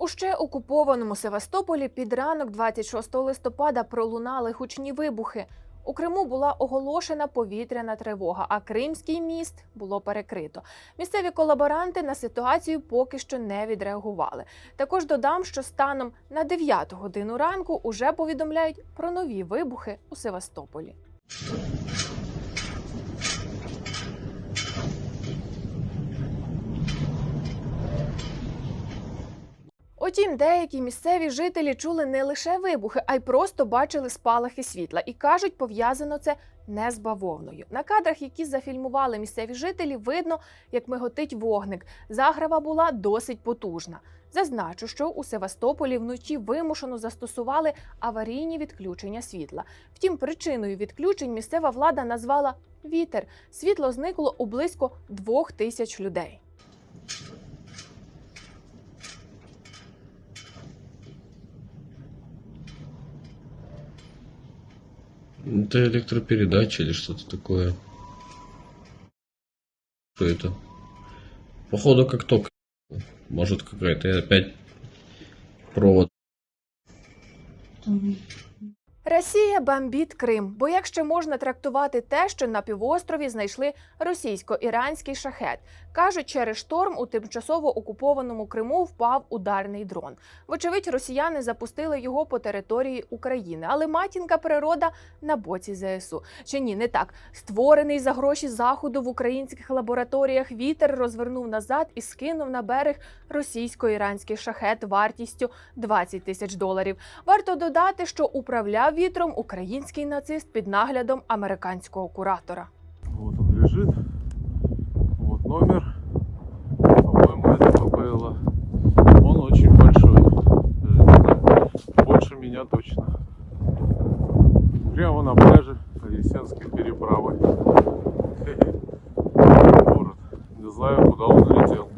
У ще окупованому Севастополі під ранок 26 листопада пролунали гучні вибухи. У Криму була оголошена повітряна тривога, а Кримський міст було перекрито. Місцеві колаборанти на ситуацію поки що не відреагували. Також додам, що станом на 9 годину ранку уже повідомляють про нові вибухи у Севастополі. Утім, деякі місцеві жителі чули не лише вибухи, а й просто бачили спалахи світла і кажуть, пов'язано це не з бавовною. На кадрах, які зафільмували місцеві жителі, видно, як миготить вогник. Заграва була досить потужна. Зазначу, що у Севастополі вночі вимушено застосували аварійні відключення світла. Втім, причиною відключень місцева влада назвала вітер. Світло зникло у близько двох тисяч людей. Это электропередача или что-то такое. Что это? Походу как ток. Может какая-то опять провод. Росія бомбить Крим. Бо як ще можна трактувати те, що на півострові знайшли російсько-іранський шахет? кажуть, через шторм у тимчасово окупованому Криму впав ударний дрон. Вочевидь, росіяни запустили його по території України, але матінка природа на боці ЗСУ. Чи ні, не так створений за гроші заходу в українських лабораторіях. Вітер розвернув назад і скинув на берег російсько-іранський шахет вартістю 20 тисяч доларів. Варто додати, що управляв вітром український нацист під наглядом американського куратора. Вот он лежит. Вот номер. По-моему, это ППЛА. Он очень большой. Не Больше меня точно. Прямо на пляже Вознесенской переправы. Город. Не знаю, куда он летел.